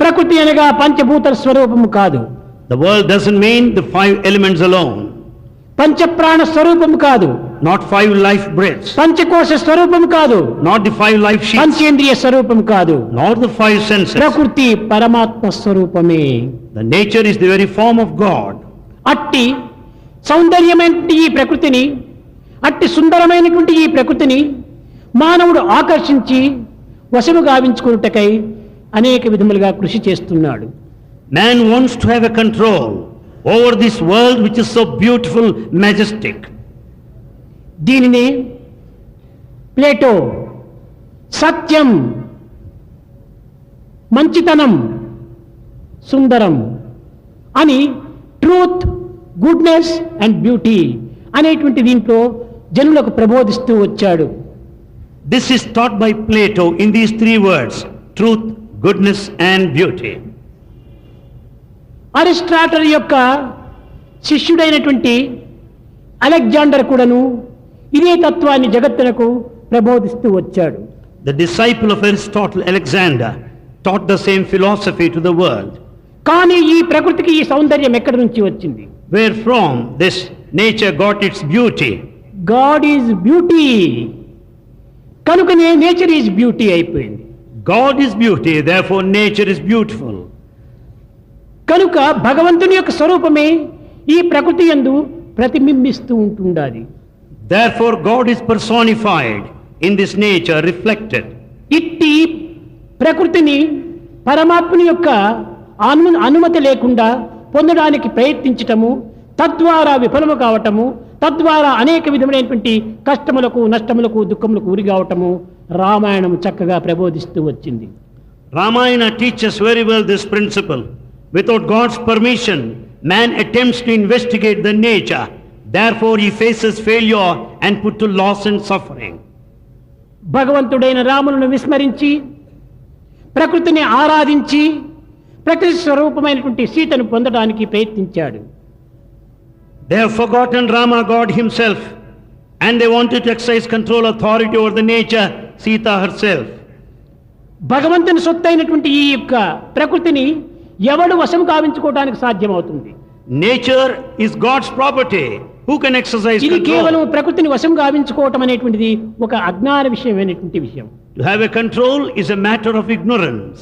ప్రకృతి అనగా పంచభూత స్వరూపము కాదు. The world doesn't mean the five elements alone, పంచప్రాణ స్వరూపము కాదు. Not five life breaths, పంచకోశ స్వరూపం కాదు. Not the five life sheets, పంచేంద్రియ స్వరూపం కాదు. Nor the five senses. ప్రకృతి పరమాత్మ స్వరూపమే. The nature is the very form of God. అట్టి సౌందర్యమైనటువంటి ఈ ప్రకృతిని అట్టి సుందరమైనటువంటి ఈ ప్రకృతిని మానవుడు ఆకర్షించి వశము గావించుకున్నటకై అనేక విధములుగా కృషి చేస్తున్నాడు. Man wants to have a control over this world which is so beautiful majestic దీనిని ప్లేటో సత్యం మంచితనం సుందరం అని ట్రూత్ గుడ్నెస్ అండ్ బ్యూటీ అనేటువంటి దీంట్లో జనులకు ప్రబోధిస్తూ వచ్చాడు. This is thought by Plato in these three words truth goodness and beauty Aristotle యొక్క శిష్యుడైనటువంటి అలెగ్జాండర్ కూడాను ఇదే తత్వాన్ని జగత్తునకు ప్రబోధిస్తూ వచ్చాడు. The disciple of Aristotle Alexander taught the same philosophy to the world కానీ ఈ ప్రకృతికి ఈ సౌందర్యం ఎక్కడి నుంచి వచ్చింది? Where from this nature got its beauty God is beauty కనుకనే నేచర్ ఈజ్ బ్యూటీ అయిపోయింది. God is beauty, therefore nature is beautiful. కనుక భగవంతుని యొక్క స్వరూపమే ఈ ప్రకృతి యందు ప్రతిబింబిస్తూ ఉంటుండాలి Therefore God is personified in this nature, reflected. ఇట్టి ప్రకృతిని పరమాత్ముని యొక్క అను అనుమతి లేకుండా పొందడానికి ప్రయత్నించటము తద్వారా విఫలము కావటము తద్వారా అనేక విధములైనటువంటి కష్టములకు నష్టములకు దుఃఖములకు ఉరి కావటము రామాయణం చక్కగా ప్రబోధిస్తూ వచ్చింది. Ramayana teaches very well this principle without God's permission man attempts to investigate the nature therefore faces failure and put to loss and suffering భగవంతుడైన రామును విస్మరించి ప్రకృతిని ఆరాధించి ప్రకృతి స్వరూపమైనటువంటి సీతను పొందడానికి ప్రయత్నించాడు. They hate and Rama God himself and they want excise control authority over the nature Sita herself భగవంతుని సొత్తైనటువంటి ఈ యొక్క ప్రకృతిని ఎవడు వశం కావించుకోవడానికి సాధ్యమవుతుంది? Nature is God's property who can exercise ఇది కేవలం ప్రకృతిని వశం కావించుకోవటం అనేటువంటిది ఒక అజ్ఞాన విషయం అనేటువంటి విషయం. To have a control is a matter of ignorance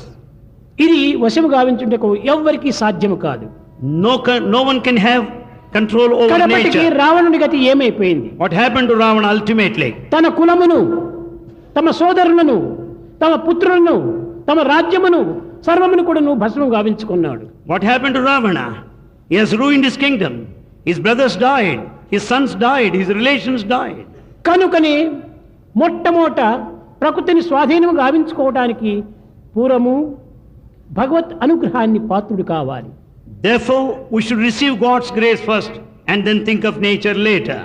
ఇది వశం గావించుంటే ఎవ్వరికి సాధ్యం కాదు. No no one can have control over nature రావణుడి గతి ఏమైపోయింది? What happen to Ravana ultimately తన కులమును తమ సోదరులను తమ పుత్రులను తమ రాజ్యమును సర్వమును కూడా నువ్వు భస్మం గావించుకున్నాడు వాట్ హ్యాపెన్ టు రావణ రూ in his kingdom his brothers died his sons died his relations died కనుకని మొట్టమొదట ప్రకృతిని స్వాధీనం గావించుకోవడానికి పూర్వము భగవత్ అనుగ్రహాన్ని పాత్రుడు కావాలి. Therefore we should receive God's grace first and then think of nature later